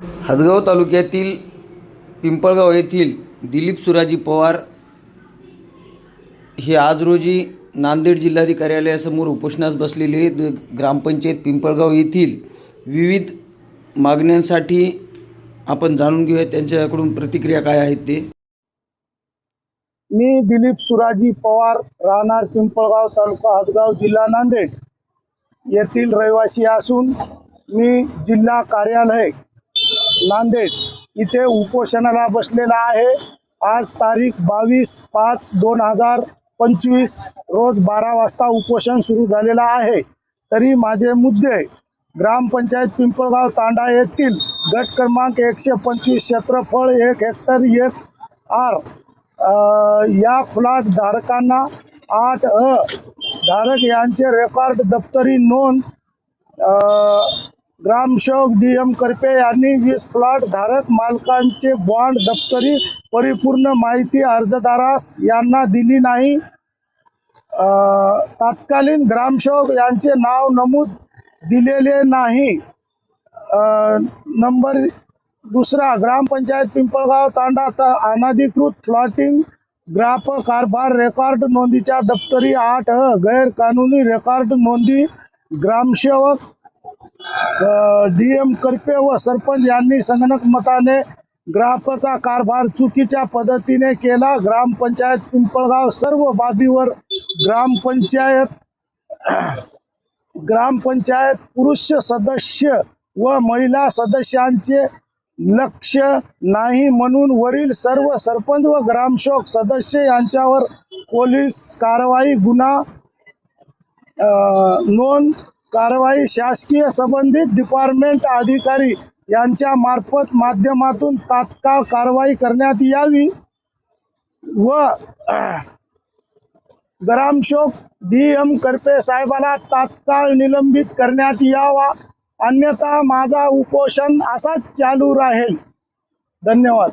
हदगाव तालुक्यातील पिंपळगाव येथील दिलीप सुराजी पवार हे आज रोजी नांदेड जिल्हाधिकारी कार्यालयासमोर उपोषणास बसलेले द ग्रामपंचायत पिंपळगाव येथील विविध मागण्यांसाठी आपण जाणून घेऊया त्यांच्याकडून प्रतिक्रिया काय आहेत ते. मी दिलीप सुराजी पवार राहणार पिंपळगाव तालुका हदगाव जिल्हा नांदेड येथील रहिवासी असून मी जिल्हा कार्यालय नांदेड इथे उपोषणाला बसलेला आहे. आज तारीख बावीस पाच दोन हजार पंचवीस रोज बारा वाजता उपोषण सुरू झालेलं आहे. तरी माझे मुद्दे ग्रामपंचायत पिंपळगाव तांडा येथील गट क्रमांक एकशे पंचवीस क्षेत्रफळ एक हेक्टर एक आर या फ्लॅट धारकांना आठ अ धारक यांचे रेकॉर्ड दप्तरी नोंद ग्रामसेवक डी एम करपे यांनी वीस प्लॉट धारक मालकांचे बॉन्ड दप्तरी परिपूर्ण माहिती अर्जदारास यांना दिली नाही. तत्कालीन ग्रामसेवक यांचे नाव नमूद दिलेले नाही. नंबर दुसरा ग्रामपंचायत पिंपळगाव तांडा त अनधिकृत फ्लॉटिंग ग्राफ कारभार रेकॉर्ड नोंदीच्या दप्तरी आठ गैरकानूनी रेकॉर्ड नोंदी ग्रामसेवक डी एम करपे व सरपंच यांनी संगणक मताने ग्राफचा कारभार चुकीच्या पद्धतीने केला. ग्रामपंचायत पिंपळगाव सर्व बाबीवर ग्रामपंचायत ग्रामपंचायत पुरुष सदस्य व महिला सदस्यांचे लक्ष नाही म्हणून वरील सर्व सरपंच व ग्रामसेवक सदस्य यांच्यावर पोलीस कारवाई गुन्हा नोंद कारवाई शासकीय संबंधित डिपार्टमेंट अधिकारी यांच्या मार्फत माध्यमातून तात्काळ कारवाई करण्यात यावी व ग्रामशोक डी एम करपे साहेबाला तात्काळ निलंबित करण्यात यावा. अन्यथा माझा उपोषण असाच चालू राहील. धन्यवाद.